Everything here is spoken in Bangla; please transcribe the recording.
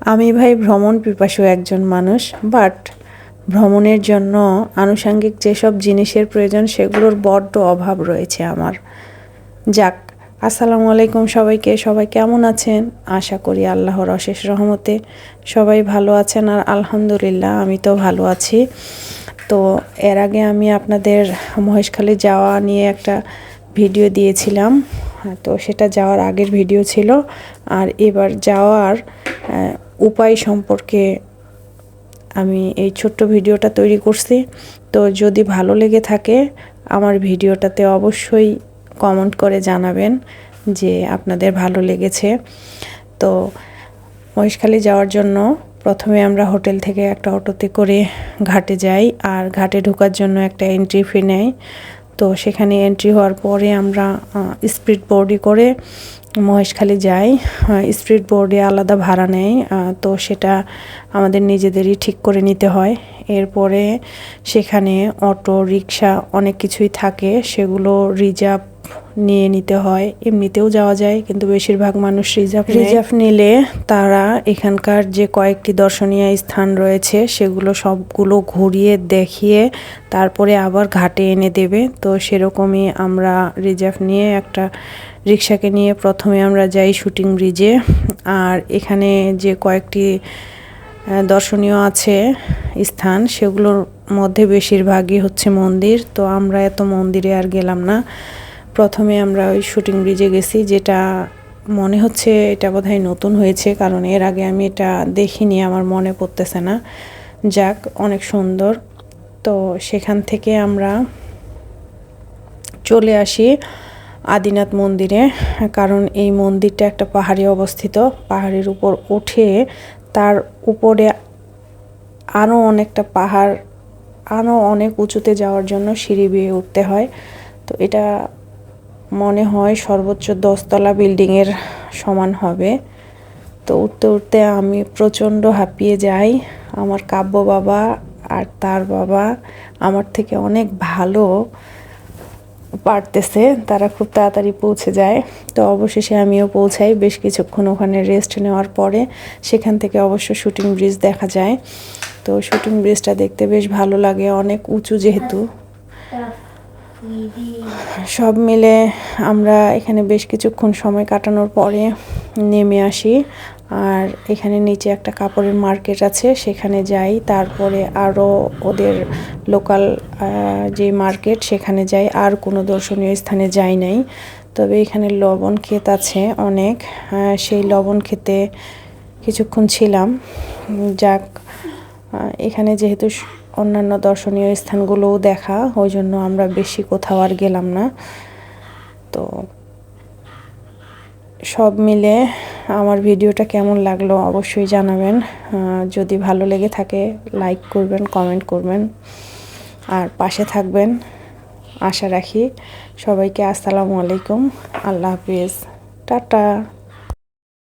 আমি ভাই ভ্রমণ পিপাসু একজন মানুষ বাট ভ্রমণের জন্য আনুষাঙ্গিক যেসব জিনিসের প্রয়োজন সেগুলোর বড্ড অভাব রয়েছে আমার। যাক, আসসালামু আলাইকুম সবাইকে, সবাই কেমন আছেন? আশা করি আল্লাহর অশেষ রহমতে সবাই ভালো আছেন আর আলহামদুলিল্লাহ আমি তো ভালো আছি। তো এর আগে আমি আপনাদের মহেশখালী যাওয়া নিয়ে একটা ভিডিও দিয়েছিলাম, তো সেটা যাওয়ার আগের ভিডিও ছিল। আর এবার যাওয়ার উপায় সম্পর্কে আমি এই ছোট্ট ভিডিওটা তৈরি করছি। তো যদি ভালো লেগে থাকে, আমার ভিডিওটাতে অবশ্যই কমেন্ট করে জানাবেন যে আপনাদের ভালো লেগেছে। তো মহেশখালী যাওয়ার জন্য প্রথমে আমরা হোটেল থেকে একটা অটোতে করে ঘাটে যাই, আর ঘাটে ঢোকার জন্য একটা এন্ট্রি ফি নেয়। তো সেখানে এন্ট্রি হওয়ার পরে আমরা স্পিড বোর্ডে করে মহেশখালী যাই স্পিড বোর্ডে আলাদা ভাড়া নেয় তো সেটা আমাদের নিজেদেরই ঠিক করে নিতে হয়। এরপরে সেখানে অটো, রিক্সা অনেক কিছুই থাকে, সেগুলো রিজার্ভ নিয়ে নিতে হয়। এমনিতেও যাওয়া যায়, কিন্তু বেশিরভাগ মানুষ রিজার্ভ রিজার্ভ নিলে তারা এখানকার যে কয়েকটি দর্শনীয় স্থান রয়েছে, সেগুলো সবগুলো ঘুরিয়ে দেখিয়ে তারপরে আবার ঘাটে এনে দেবে। তো সেরকমই আমরা রিজার্ভ নিয়ে একটা রিক্সাকে নিয়ে প্রথমে আমরা যাই শুটিং ব্রিজে আর এখানে যে কয়েকটি দর্শনীয় আছে স্থান, সেগুলোর মধ্যে বেশিরভাগই হচ্ছে মন্দির। তো আমরা এত মন্দিরে আর গেলাম না। প্রথমে আমরা ওই শুটিং ব্রিজে গেছি, যেটা মনে হচ্ছে এটা বোধহয় নতুন হয়েছে, কারণ এর আগে আমি এটা দেখিনি, আমার মনে পড়তেছে না। যাক, অনেক সুন্দর। তো সেখান থেকে আমরা চলে আসি আদিনাথ মন্দিরে, কারণ এই মন্দিরটা একটা পাহাড়ে অবস্থিত। পাহাড়ের উপর উঠে তার উপরে আরও অনেকটা পাহাড় আরও অনেক উঁচুতে যাওয়ার জন্য সিঁড়ি বেয়ে উঠতে হয়। তো এটা মনে হয় সর্বোচ্চ দশতলা বিল্ডিংয়ের সমান হবে। তো উঠতে উঠতে আমি প্রচণ্ড হাঁপিয়ে যাই। আমার কাব্য বাবা আর তার বাবা আমার থেকে অনেক ভালো পারতেছে, তারা খুব তাড়াতাড়ি পৌঁছে যায়। তো অবশেষে আমিও পৌঁছাই। বেশ কিছুক্ষণ ওখানে রেস্ট নেওয়ার পরে সেখান থেকে অবশ্য শুটিং ব্রিজ দেখা যায়। তো শুটিং ব্রিজটা দেখতে বেশ ভালো লাগে। অনেক উঁচু যেহেতু। সব মিলে আমরা এখানে বেশ কিছুক্ষণ সময় কাটানোর পরে নেমে আসি। আর এখানে নিচে একটা কাপড়ের মার্কেট আছে, সেখানে যাই। তারপরে আরও ওদের লোকাল যে মার্কেট, সেখানে যাই। আর কোনো দর্শনীয় স্থানে যাই নাই। তবে এখানে লবণ ক্ষেত আছে অনেক। সেই লবণ খেতে কিছুক্ষণ ছিলাম। যাক এখানে যেহেতু অন্যান্য দর্শনীয় স্থানগুলোও দেখা ওই জন্য আমরা বেশি কোথাও আর গেলাম না। তো সব মিলে আমার ভিডিওটা কেমন লাগল অবশ্যই জানাবেন। যদি ভালো লেগে থাকে লাইক করবেন কমেন্ট করবেন, আর পাশে থাকবেন। আশা রাখি সবাইকে আসসালামু আলাইকুম। আল্লাহ হাফিজ। টাটা।